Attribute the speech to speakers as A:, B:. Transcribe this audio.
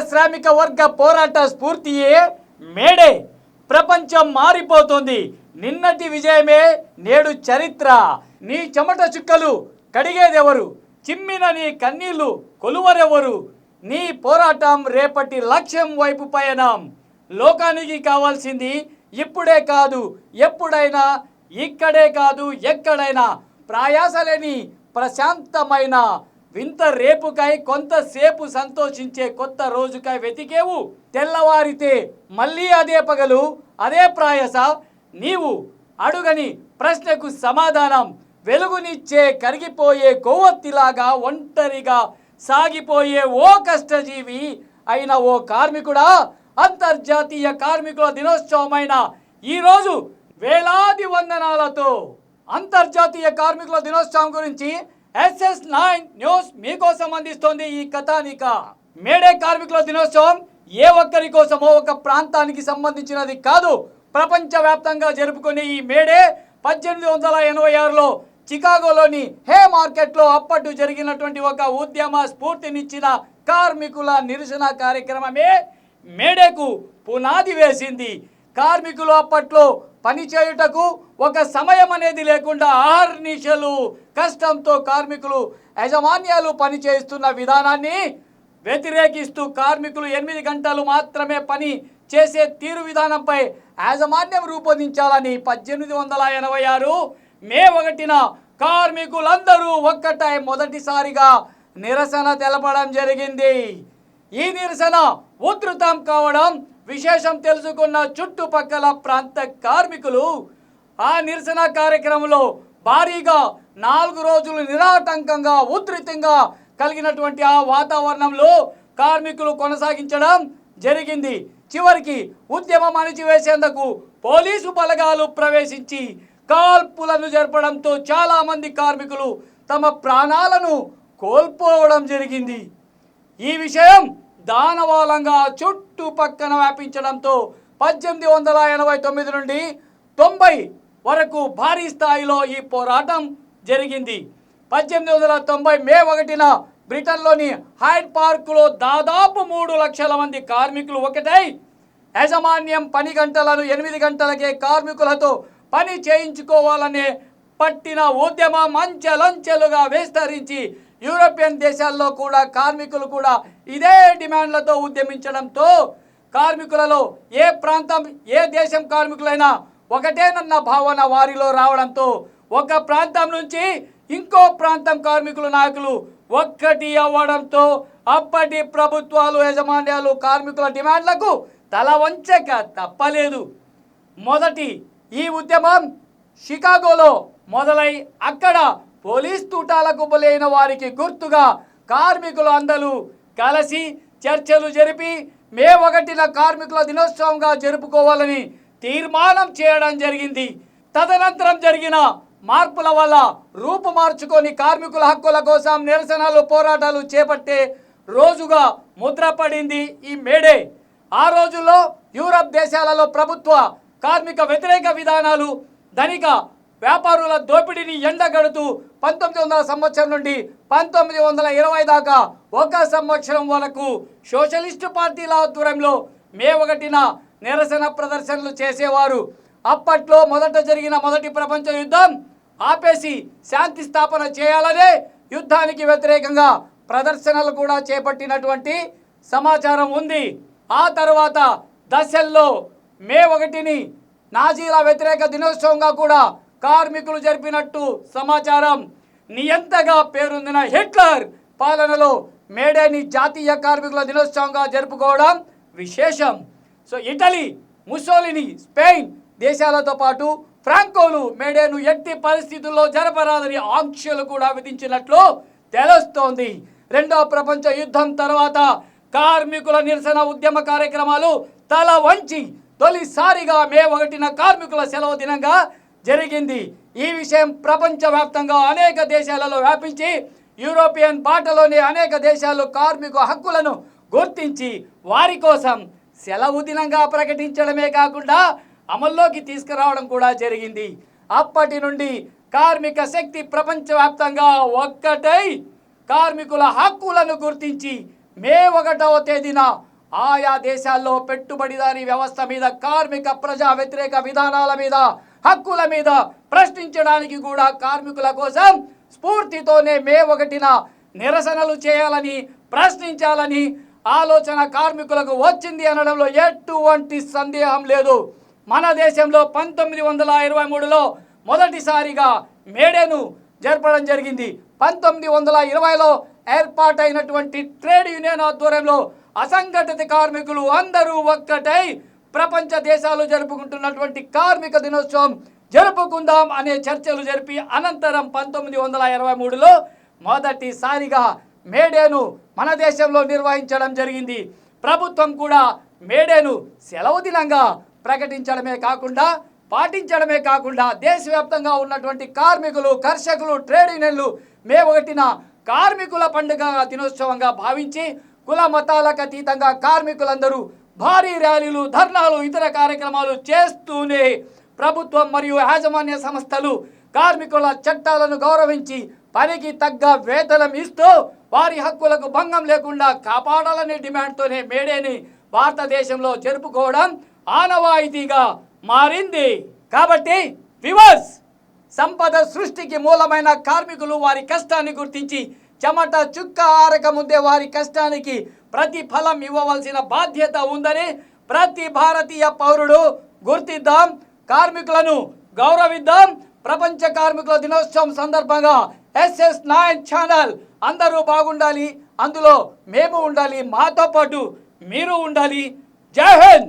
A: శ్రామిక వర్గ పోరాట స్ఫూర్తియే మేడే. ప్రపంచం మారిపోతుంది. నిన్నటి విజయమే నేడు చరిత్ర. నీ చెమట చుక్కలు కడిగేదెవరు? చిమ్మిన నీ కన్నీళ్ళు కొలువరెవరు? నీ పోరాటం రేపటి లక్ష్యం వైపు పయనం. లోకానికి కావాల్సింది ఇప్పుడే కాదు ఎప్పుడైనా ఇక్కడే కాదు ఎక్కడైనా. ప్రయాసలేని ప్రశాంతమైన వింత రేపుకై కొంతసేపు సంతోషించే కొత్త రోజుకై వెతికేవు. తెల్లవారితే మళ్ళీ అదే పగలు అదే ప్రాయస నీవు అడుగని ప్రశ్నకు సమాధానం వెలుగునిచ్చే కరిగిపోయే కొవ్వొత్తిలాగా ఒంటరిగా సాగిపోయే ఓ కష్టజీవి అయిన ఓ కార్మికుడా? అంతర్జాతీయ కార్మికుల దినోత్సవమైన ఈరోజు వేలాది వందనాలతో అంతర్జాతీయ కార్మికుల దినోత్సవం గురించి ఎస్ఎస్ నైన్ న్యూస్ మీకోసం అందిస్తోంది ఈ కథానిక. మేడే కార్మికుల దినోత్సవం ఏ ఒక్కరి కోసమో ఒక ప్రాంతానికి సంబంధించినది కాదు ప్రపంచవ్యాప్తంగా జరుపుకునే ఈ మేడే పద్దెనిమిది వందల ఎనభై ఆరులో చికాగోలోని హే మార్కెట్లో అప్పటి జరిగినటువంటి ఒక ఉద్యమ స్ఫూర్తినిచ్చిన కార్మికుల నిరసన కార్యక్రమమే మేడేకు పునాది వేసింది. కార్మికులు అప్పట్లో పనిచేయుటకు ఒక సమయం అనేది లేకుండా ఆహర్నిశలు కష్టంతో కార్మికులు యజమాన్యాలు పనిచేస్తున్న విధానాన్ని వ్యతిరేకిస్తూ కార్మికులు ఎనిమిది గంటలు మాత్రమే పని చేసే తీరు విధానంపై యాజమాన్యం రూపొందించాలని పద్దెనిమిది వందల ఎనభై ఆరు మే ఒకటిన కార్మికులందరూ ఒక్కటై మొదటిసారిగా నిరసన తెలపడం జరిగింది. ఈ నిరసన ఉధృతం కావడం విశేషం తెలుసుకున్న చుట్టుపక్కల ప్రాంత కార్మికులు ఆ నిరసన కార్యక్రమంలో భారీగా నాలుగు రోజులు నిరాటంకంగా ఉధృతంగా కలిగినటువంటి ఆ వాతావరణంలో కార్మికులు కొనసాగించడం జరిగింది. చివరికి ఉద్యమం అణిచివేసేందుకు పోలీసు బలగాలు ప్రవేశించి కాల్పులను జరపడంతో చాలామంది కార్మికులు తమ ప్రాణాలను కోల్పోవడం జరిగింది. ఈ విషయం దానవాలంగా చుట్టుపక్కన వ్యాపించడంతో పద్దెనిమిది వందల ఎనభై తొమ్మిది నుండి తొంభై వరకు భారీ స్థాయిలో ఈ పోరాటం జరిగింది. పద్దెనిమిది వందల తొంభై మే ఒకటిన బ్రిటన్లోని హైడ్ పార్కులో దాదాపు మూడు లక్షల మంది కార్మికులు ఒకటై యాజమాన్యం పని గంటలను ఎనిమిది గంటలకే కార్మికులతో పని చేయించుకోవాలనే పట్టిన ఉద్యమం అంచెలంచెలుగా విస్తరించి యూరోపియన్ దేశాల్లో కూడా కార్మికులు కూడా ఇదే డిమాండ్లతో ఉద్యమించడంతో కార్మికులలో ఏ ప్రాంతం ఏ దేశం కార్మికులైనా ఒకటేనన్న భావన వారిలో రావడంతో ఒక ప్రాంతం నుంచి ఇంకో ప్రాంతం కార్మికుల నాయకులు ఒక్కటి అవ్వడంతో అప్పటి ప్రభుత్వాలు యాజమాన్యాలు కార్మికుల డిమాండ్లకు తల వంచక తప్పలేదు. మొదటి ఈ ఉద్యమం షికాగోలో మొదలై అక్కడ పోలీస్ తూటాలకు బలైన వారికి గుర్తుగా కార్మికులు అందరూ కలిసి చర్చలు జరిపి మే ఒకటిన కార్మికుల దినోత్సవంగా జరుపుకోవాలని తీర్మానం చేయడం జరిగింది. తదనంతరం జరిగిన మార్పుల వల్ల రూపు మార్చుకొని కార్మికుల హక్కుల కోసం నిరసనలు పోరాటాలు చేపట్టే రోజుగా ముద్రపడింది ఈ మేడే. ఆ రోజుల్లో యూరప్ దేశాలలో ప్రభుత్వ కార్మిక వ్యతిరేక విధానాలు ధనిక వ్యాపారుల దోపిడీని ఎండగడుతూ పంతొమ్మిది వందల సంవత్సరం నుండి పంతొమ్మిది వందల ఇరవై దాకా ఒక సంవత్సరం వరకు సోషలిస్టు పార్టీల ఆధ్వర్యంలో మే ఒకటిన నిరసన ప్రదర్శనలు చేసేవారు. అప్పట్లో మొదట జరిగిన మొదటి ప్రపంచ యుద్ధం ఆపేసి శాంతి స్థాపన చేయాలనే యుద్ధానికి వ్యతిరేకంగా ప్రదర్శనలు కూడా చేపట్టినటువంటి సమాచారం ఉంది. ఆ తర్వాత దశల్లో మే ఒకటిని నాజీల వ్యతిరేక దినోత్సవంగా కూడా కార్మికులు జరిపినట్టు సమాచారం. నియంతగా పేరొందిన హిట్లర్ పాలనలో మేడేని జాతీయ కార్మికుల దినోత్సవంగా జరుపుకోవడం విశేషం. సో ఇటలీ ముసోలిని స్పెయిన్ దేశాలతో పాటు ఫ్రాంకోలు మేడేను ఎట్టి పరిస్థితుల్లో జరపరాదని ఆంక్షలు కూడా విధించినట్లు తెలుస్తోంది. రెండవ ప్రపంచ యుద్ధం తర్వాత కార్మికుల నిరసన ఉద్యమ కార్యక్రమాలు తల వంచి తొలిసారిగా మే ఒకటిన కార్మికుల సెలవు దినంగా జరిగింది. ఈ విషయం ప్రపంచవ్యాప్తంగా అనేక దేశాలలో వ్యాపించి యూరోపియన్ బాటలోని అనేక దేశాలు కార్మిక హక్కులను గుర్తించి వారి కోసం సెలవు దినంగా ప్రకటించడమే కాకుండా అమల్లోకి తీసుకురావడం కూడా జరిగింది. అప్పటి నుండి కార్మిక శక్తి ప్రపంచవ్యాప్తంగా ఒక్కటై కార్మికుల హక్కులను గుర్తించి మే ఒకటవ తేదీన ఆయా దేశాల్లో పెట్టుబడిదారీ వ్యవస్థ మీద కార్మిక ప్రజా వ్యతిరేక విధానాల మీద హక్కుల మీద ప్రశ్నించడానికి కూడా కార్మికుల కోసం స్ఫూర్తితోనే మే ఒకటిన నిరసనలు చేయాలని ప్రశ్నించాలని ఆలోచన కార్మికులకు వచ్చింది అనడంలో ఎటువంటి సందేహం లేదు. మన దేశంలో పంతొమ్మిది వందల ఇరవై మూడులో మొదటిసారిగా మేడేను జరపడం జరిగింది. పంతొమ్మిది వందల ఇరవైలో ఏర్పాటైనటువంటి ట్రేడ్ యూనియన్ ఆధ్వర్యంలో అసంఘటిత కార్మికులు అందరూ ఒక్కటై ప్రపంచ దేశాలు జరుపుకుంటున్నటువంటి కార్మిక దినోత్సవం జరుపుకుందాం అనే చర్చలు జరిపి అనంతరం పంతొమ్మిది వందల ఇరవై మూడులో మొదటిసారిగా మేడేను మన దేశంలో నిర్వహించడం జరిగింది. ప్రభుత్వం కూడా మేడేను సెలవు దినంగా ప్రకటించడమే కాకుండా పాటించడమే కాకుండా దేశవ్యాప్తంగా ఉన్నటువంటి కార్మికులు కర్షకులు ట్రేడ్ యూనియన్లు మే ఒకటిన కార్మికుల పండుగ దినోత్సవంగా భావించి కుల మతాలకు అతీతంగా కార్మికులందరూ భారీ ర్యాలీలు ధర్నాలు ఇతర కార్యక్రమాలు చేస్తూనే ప్రభుత్వం మరియు యాజమాన్య సంస్థలు కార్మికుల చట్టాలను గౌరవించి పనికి తగ్గ వేతనం ఇస్తూ వారి హక్కులకు భంగం లేకుండా కాపాడాలనే డిమాండ్తోనే మేడేని భారతదేశంలో జరుపుకోవడం ఆనవాయితీగా మారింది. కాబట్టి వివర్స్ సంపద సృష్టికి మూలమైన కార్మికులు వారి కష్టాన్ని గుర్తించి చెమట చుక్క ఆరక ముందే వారి కష్టానికి ప్రతిఫలం ఇవ్వవలసిన బాధ్యత ఉందని ప్రతి భారతీయ పౌరుడు గుర్తిద్దాం. కార్మికులను గౌరవిద్దాం. ప్రపంచ కార్మికుల దినోత్సవం సందర్భంగా ఎస్ఎస్ నైన్ ఛానల్ అందరూ బాగుండాలి. అందులో మేము ఉండాలి. మాతో పాటు మీరు ఉండాలి. జై హింద్!